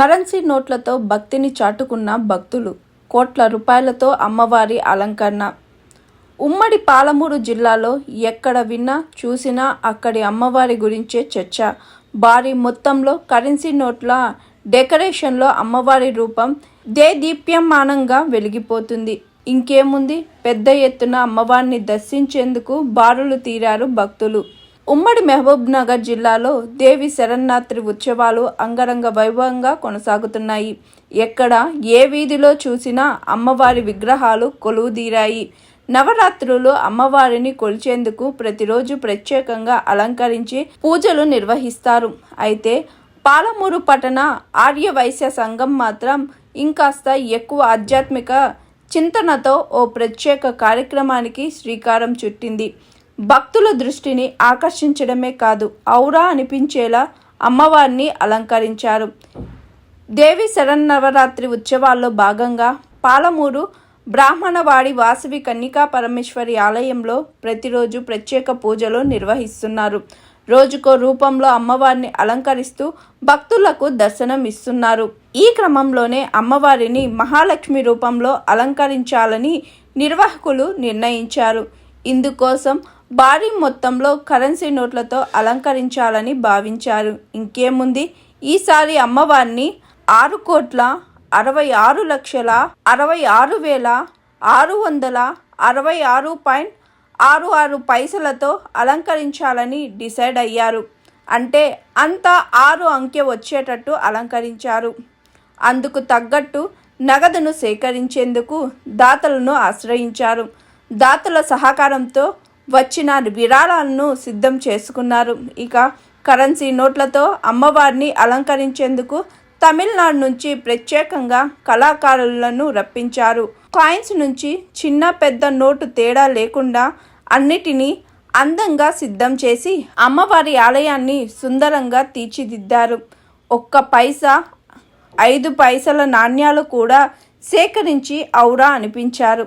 Currency నోట్లతో భక్తిని చాటుకున్న భక్తులు కోట్ల రూపాయలతో అమ్మవారి అలంకరణ. ఉమ్మడి పాలమూరు జిల్లాలో ఎక్కడ విన్నా చూసినా అక్కడి అమ్మవారి గురించే చర్చ. భారీ మొత్తంలో కరెన్సీ నోట్ల డెకరేషన్లో అమ్మవారి రూపం దేదీప్యమానంగా వెలిగిపోతుంది. ఇంకేముంది? పెద్ద ఎత్తున అమ్మవారిని దర్శించేందుకు బారులు తీరారు భక్తులు. ఉమ్మడి మహబూబ్నగర్ జిల్లాలో దేవి శరన్నాత్రి ఉత్సవాలు అంగరంగ వైభవంగా కొనసాగుతున్నాయి. ఎక్కడ ఏ వీధిలో చూసినా అమ్మవారి విగ్రహాలు కొలువుదీరాయి. నవరాత్రులు అమ్మవారిని కొలిచేందుకు ప్రతిరోజు ప్రత్యేకంగా అలంకరించి పూజలు నిర్వహిస్తారు. అయితే పాలమూరు పట్టణ ఆర్య వైశ్య సంఘం మాత్రం ఇంకాస్త ఎక్కువ ఆధ్యాత్మిక చింతనతో ఓ ప్రత్యేక కార్యక్రమానికి శ్రీకారం చుట్టింది. భక్తుల దృష్టిని ఆకర్షించడమే కాదు ఔరా అనిపించేలా అమ్మవారిని అలంకరించారు. దేవి శరన్నవరాత్రి ఉత్సవాల్లో భాగంగా పాలమూరు బ్రాహ్మణవాడి వాసవి కన్నికా పరమేశ్వరి ఆలయంలో ప్రతిరోజు ప్రత్యేక పూజలు నిర్వహిస్తున్నారు. రోజుకో రూపంలో అమ్మవారిని అలంకరిస్తూ భక్తులకు దర్శనం ఇస్తున్నారు. ఈ క్రమంలోనే అమ్మవారిని మహాలక్ష్మి రూపంలో అలంకరించాలని నిర్వాహకులు నిర్ణయించారు. ఇందుకోసం భారీ మొత్తంలో కరెన్సీ నోట్లతో అలంకరించాలని భావించారు. ఇంకేముంది? ఈసారి అమ్మవారిని ఆరు కోట్ల అరవై ఆరు లక్షల అరవై ఆరు వేల ఆరు వందల అరవై ఆరు పాయింట్ ఆరు ఆరు పైసలతో అలంకరించాలని డిసైడ్ అయ్యారు. అంటే అంత ఆరు అంకె వచ్చేటట్టు అలంకరించారు. అందుకు తగ్గట్టు నగదును సేకరించేందుకు దాతలను ఆశ్రయించారు. దాతల సహకారంతో వచ్చిన విరాళాలను సిద్ధం చేసుకున్నారు. ఇక కరెన్సీ నోట్లతో అమ్మవారిని అలంకరించేందుకు తమిళనాడు నుంచి ప్రత్యేకంగా కళాకారులను రప్పించారు. కాయిన్స్ నుంచి చిన్న పెద్ద నోటు తేడా లేకుండా అన్నిటినీ అందంగా సిద్ధం చేసి అమ్మవారి ఆలయాన్ని సుందరంగా తీర్చిదిద్దారు. ఒక్క పైసా ఐదు పైసల నాణ్యాలు కూడా సేకరించి ఔరా అనిపించారు.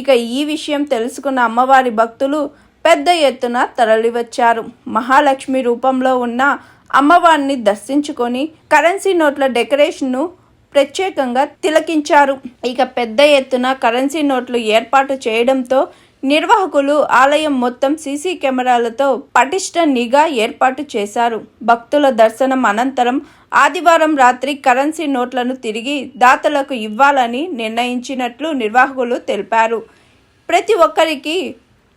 ఇక ఈ విషయం తెలుసుకున్న అమ్మవారి భక్తులు పెద్ద ఎత్తున తరలివచ్చారు. మహాలక్ష్మి రూపంలో ఉన్న అమ్మవారిని దర్శించుకొని కరెన్సీ నోట్ల డెకరేషన్ను ప్రత్యేకంగా తిలకించారు. ఇక పెద్ద ఎత్తున కరెన్సీ నోట్లు ఏర్పాటు చేయడంతో నిర్వాహకులు ఆలయం మొత్తం సీసీ కెమెరాలతో పటిష్ట నిఘా ఏర్పాటు చేశారు. భక్తుల దర్శనం అనంతరం ఆదివారం రాత్రి కరెన్సీ నోట్లను తిరిగి దాతలకు ఇవ్వాలని నిర్ణయించినట్లు నిర్వాహకులు తెలిపారు. ప్రతి ఒక్కరికి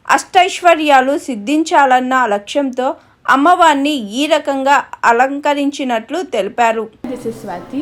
అష్టైశ్వర్యాలు సిద్ధించాలన్న లక్ష్యంతో అమ్మవారిని ఈ రకంగా అలంకరించినట్లు తెలిపారు. This is Swathi